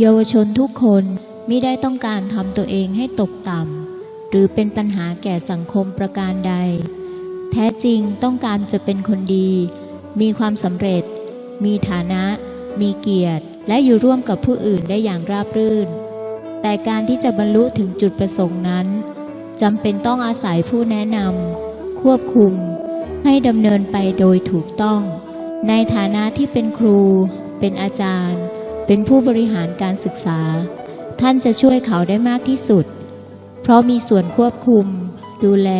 เยาวชนทุกคนมิได้ต้องการทำตัวเองให้ตกต่ำหรือเป็นปัญหาแก่สังคมประการใด แท้จริงต้องการจะเป็นคนดี มีความสำเร็จ มีฐานะ มีเกียรติ และอยู่ร่วมกับผู้อื่นได้อย่างราบรื่น แต่การที่จะบรรลุถึงจุดประสงค์นั้นจำเป็นต้องอาศัยผู้แนะนำควบคุม ให้ดำเนินไปโดยถูกต้อง ในฐานะที่เป็นครู เป็นอาจารย์ เป็นผู้บริหารการศึกษา ท่านจะช่วยเขาได้มากที่สุด เพราะมีส่วนควบคุม ดูแล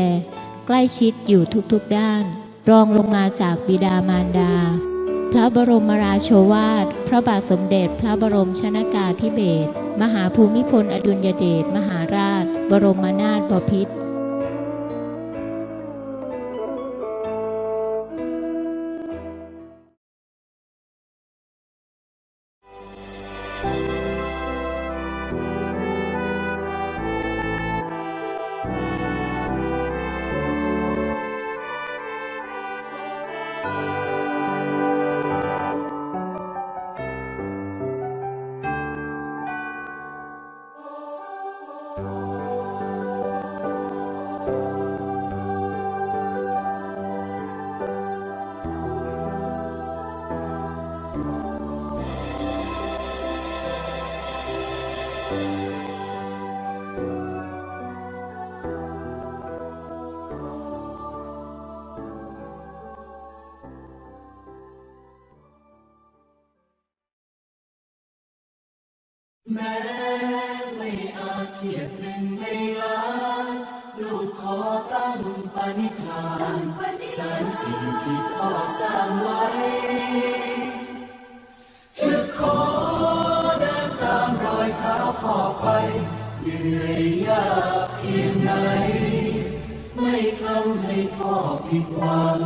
ใกล้ชิดอยู่ทุกๆด้าน รองลงมาจากบิดามารดา พระบรมราโชวาท พระบาทสมเด็จพระบรมชนากาธิเบศรมหาภูมิพลอดุลยเดชมหาราช บรมนาถบพิตร ไม่อาจเทียบหนึ่งไม่ล้านลูกขอตั้งปณิธานสร้างสิ่งที่พ่อสร้างไว้จะขอเดินตามรอยเท้าพ่อไปเหนื่อยยากเพียงไหนไม่ทำให้พ่อผิดหวัง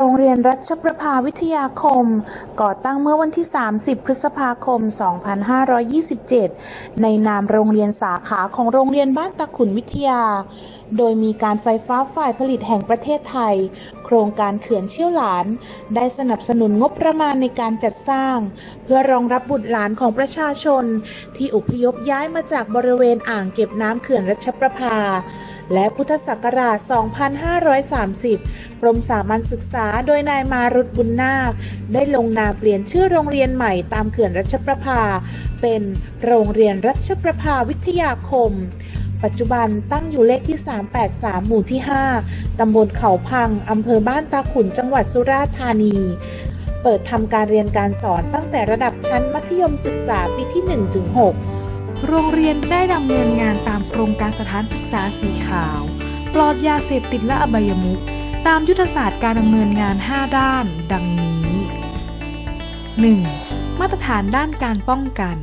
โรงเรียนรัชประภาวิทยาคม ก่อตั้งเมื่อวันที่ 30 พฤษภาคม 2527 ในนามโรงเรียนสาขาของโรงเรียนบ้านตะขุนวิทยา โดยมีการไฟฟ้าฝ่ายผลิตแห่งประเทศไทย โครงการเขื่อนเชี่ยวหลาน ได้สนับสนุนงบประมาณในการจัดสร้าง เพื่อรองรับบุตรหลานของประชาชน ที่อพยพย้ายมาจากบริเวณอ่างเก็บน้ำเขื่อนรัชประภา และพุทธศักราช 2530 กรมสามัญศึกษาโดยนายมารุตบุญนาค ได้ลงนามเปลี่ยนชื่อโรงเรียนใหม่ตามเขื่อนรัชประภา เป็นโรงเรียนรัชประภาวิทยาคม ปัจจุบันตั้งอยู่เลขที่ 383 หมู่ที่ 5 ตำบลเขาพัง อำเภอบ้านตาขุน จังหวัดสุราษฎร์ธานีเปิดทำการเรียนการสอนตั้งแต่ระดับชั้นมัธยมศึกษาปีที่ 1-6 โรงเรียนได้ดำเนินงานตามโครงการสถานศึกษาสีขาว ปลอดยาเสพติดและอบายมุขตามยุทธศาสตร์การดำเนินงาน 5 ด้าน ดังนี้ 1. มาตรฐานด้านการป้องกัน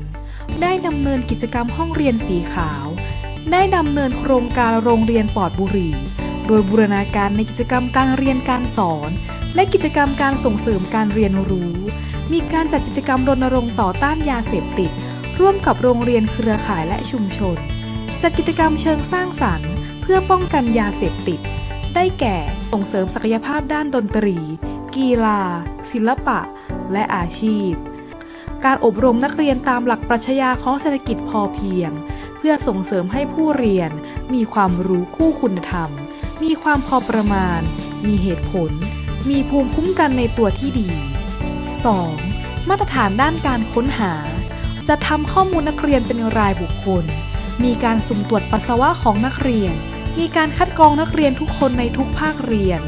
ได้ดำเนินกิจกรรมห้องเรียนสีขาว ได้ดำเนินโครงการโรงเรียนปลอดบุหรี่ โดยบูรณาการในกิจกรรมการเรียนการสอน และกิจกรรมการส่งเสริมการเรียนรู้ มีการจัดกิจกรรมรณรงค์ต่อต้านยาเสพติด ร่วมกับโรงเรียนเครือข่ายและชุมชน จัดกิจกรรมเชิงสร้างสรรค์ เพื่อป้องกันยาเสพติด ได้แก่ส่งเสริมศักยภาพด้านดนตรี กีฬา ศิลปะ และอาชีพ การอบรมนักเรียนตามหลักปรัชญาของเศรษฐกิจพอเพียง เพื่อส่งเสริมให้ผู้เรียน มีความรู้คู่คุณธรรม มีความพอประมาณ มีเหตุผล มีภูมิคุ้มกันในตัวที่ดี 2. มาตรฐานด้านการค้นหา จะทำข้อมูลนักเรียนเป็นรายบุคคล มีการสุ่มตรวจปัสสาวะของนักเรียน มีการคัดกรองนักเรียนทุกคนในทุกภาคเรียน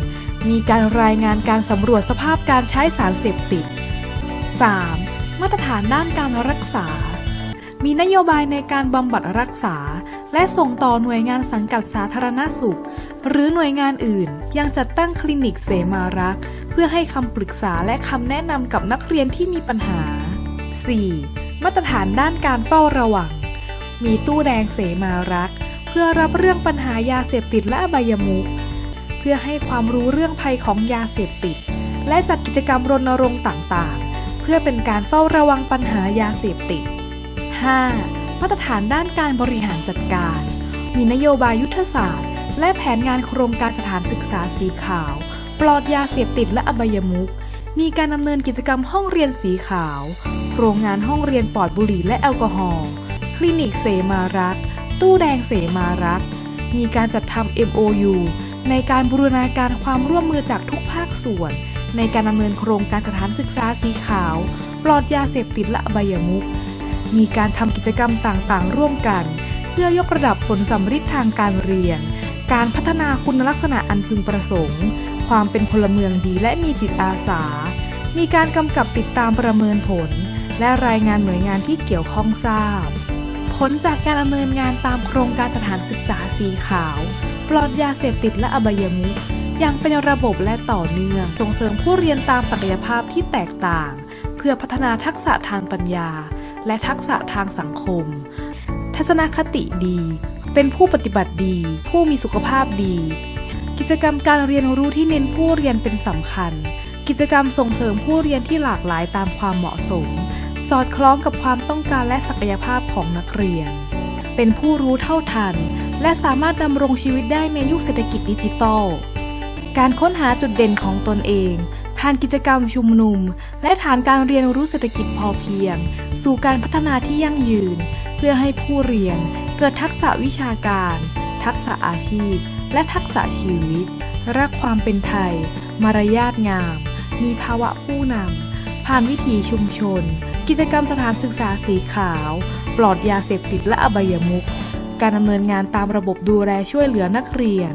มีการรายงานการสำรวจสภาพการใช้สารเสพติด 3. มาตรฐานด้านการรักษา มีนโยบายในการบำบัดรักษา และส่งต่อหน่วยงานสังกัดสาธารณสุข หรือหน่วยงานอื่น ยังจัดตั้งคลินิกเสมารัก เพื่อให้คำปรึกษาและคำแนะนำกับนักเรียนที่มีปัญหา 4. มาตรฐานด้านการเฝ้าระวัง มีตู้แดงเสมารัก เพื่อรับเรื่องปัญหายาเสพติดและอบายมุขเพื่อให้ความรู้เรื่องภัยของยาเสพติด และจัดกิจกรรมรณรงค์ต่างๆ เพื่อเป็นการเฝ้าระวังปัญหายาเสพติด 5. มาตรฐานด้านการบริหารจัดการ มีนโยบายยุทธศาสตร์ และแผนงานโครงการสถานศึกษาสีขาว ปลอดยาเสพติดและอบายมุข มีการดำเนินกิจกรรมห้องเรียนสีขาว โรงงานห้องเรียนปลอดบุหรี่และแอลกอฮอล์ คลินิกเสมารัก ตู้แดงเสมารัก มีการจัดทำ MOU ในการบูรณาการความร่วมมือจากทุกภาคส่วน ในการดำเนินโครงการสถานศึกษาสีขาว ปลอดยาเสพติดและอบายมุขมีการทำกิจกรรมต่างๆ ร่วมกัน เพื่อยกระดับผลสัมฤทธิ์ทางการเรียน การพัฒนาคุณลักษณะอันพึงประสงค์ ความเป็นพลเมืองดีและมีจิตอาสา มีการกำกับติดตามประเมินผล และรายงานหน่วยงานที่เกี่ยวข้องทราบ ผลจากการดำเนินงานตามโครงการสถานศึกษาสีขาว ปลอดยาเสพติดและอบายมุขยังเป็นระบบและต่อเนื่อง ส่งเสริมผู้เรียนตามศักยภาพที่แตกต่าง เพื่อพัฒนาทักษะทางปัญญา และทักษะทางสังคม ทัศนคติดี เป็นผู้ปฏิบัติดี ผู้มีสุขภาพดี กิจกรรมการเรียนรู้ที่เน้นผู้เรียนเป็นสำคัญ กิจกรรมส่งเสริมผู้เรียนที่หลากหลายตามความเหมาะสม สอดคล้องกับความต้องการและศักยภาพของนักเรียน เป็นผู้รู้เท่าทัน และสามารถดำรงชีวิตได้ในยุคเศรษฐกิจดิจิทัล การค้นหาจุดเด่นของตนเองผ่านกิจกรรมชุมนุม และฐานการเรียนรู้เศรษฐกิจพอเพียง สู่การพัฒนาที่ยั่งยืน เพื่อให้ผู้เรียนเกิดทักษะวิชาการ ทักษะอาชีพ และทักษะชีวิต รักความเป็นไทย มารยาทงาม มีภาวะผู้นำ ผ่านวิถีชุมชน กิจกรรมสถานศึกษาสีขาว ปลอดยาเสพติดและอบายมุข การดำเนินงานตามระบบดูแลช่วยเหลือนักเรียน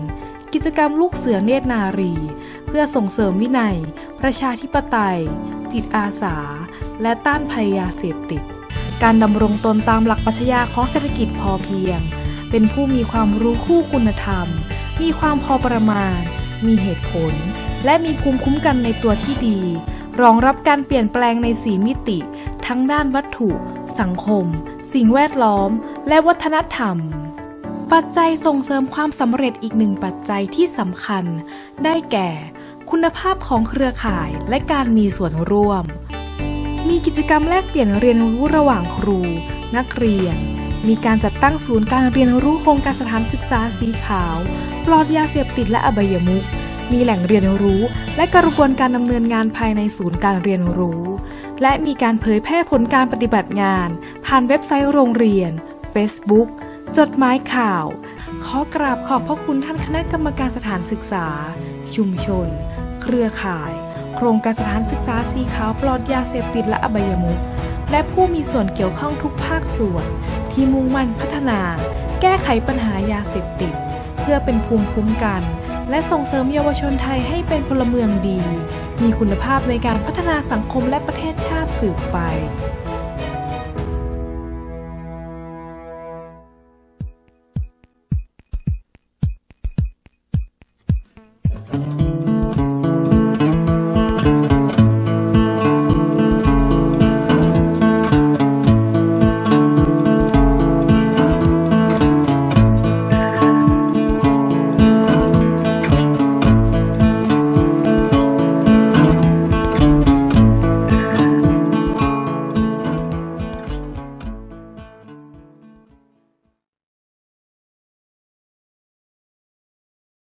กิจกรรมลูกเสือเนตรนารี เพื่อส่งเสริมวินัย ประชาธิปไตย จิตอาสา และต้านภัยยาเสพติด การดำรงตนตามหลักปรัชญาของเศรษฐกิจพอเพียงเป็นผู้มีความรู้คู่คุณธรรม มีความพอประมาณ มีเหตุผล และมีภูมิคุ้มกันในตัวที่ดี รองรับการเปลี่ยนแปลงในสีมิติ ทั้งด้านวัตถุ สังคม สิ่งแวดล้อม และวัฒนธรรม ปัจจัยส่งเสริมความสำเร็จอีกหนึ่งปัจจัยที่สำคัญ ได้แก่ คุณภาพของเครือข่ายและการมีส่วนร่วม มีกิจกรรมแลกเปลี่ยนเรียนรู้ระหว่างครู นักเรียน มีการจัดตั้งศูนย์การเรียนรู้โครงการสถานศึกษาสีขาวปลอดยาเสพติดและอบายมุขมีแหล่งเรียนรู้ และกระบวนการดำเนินงานภายในศูนย์การเรียนรู้ และมีการเผยแพร่ผลการปฏิบัติงาน ผ่านเว็บไซต์โรงเรียน Facebook จดหมายข่าว ขอกราบขอบพระคุณท่านคณะกรรมการสถานศึกษา ชุมชน เครือข่าย โครงการสถานศึกษาสีขาวปลอดยาเสพติดและอบายมุขและผู้มีส่วนเกี่ยวข้องทุกภาคส่วน ที่มุ่งมั่นพัฒนา แก้ไขปัญหายาเสพติด เพื่อเป็นภูมิคุ้มกัน และส่งเสริมเยาวชนไทยให้เป็นพลเมืองดี มีคุณภาพในการพัฒนาสังคมและประเทศชาติสืบไป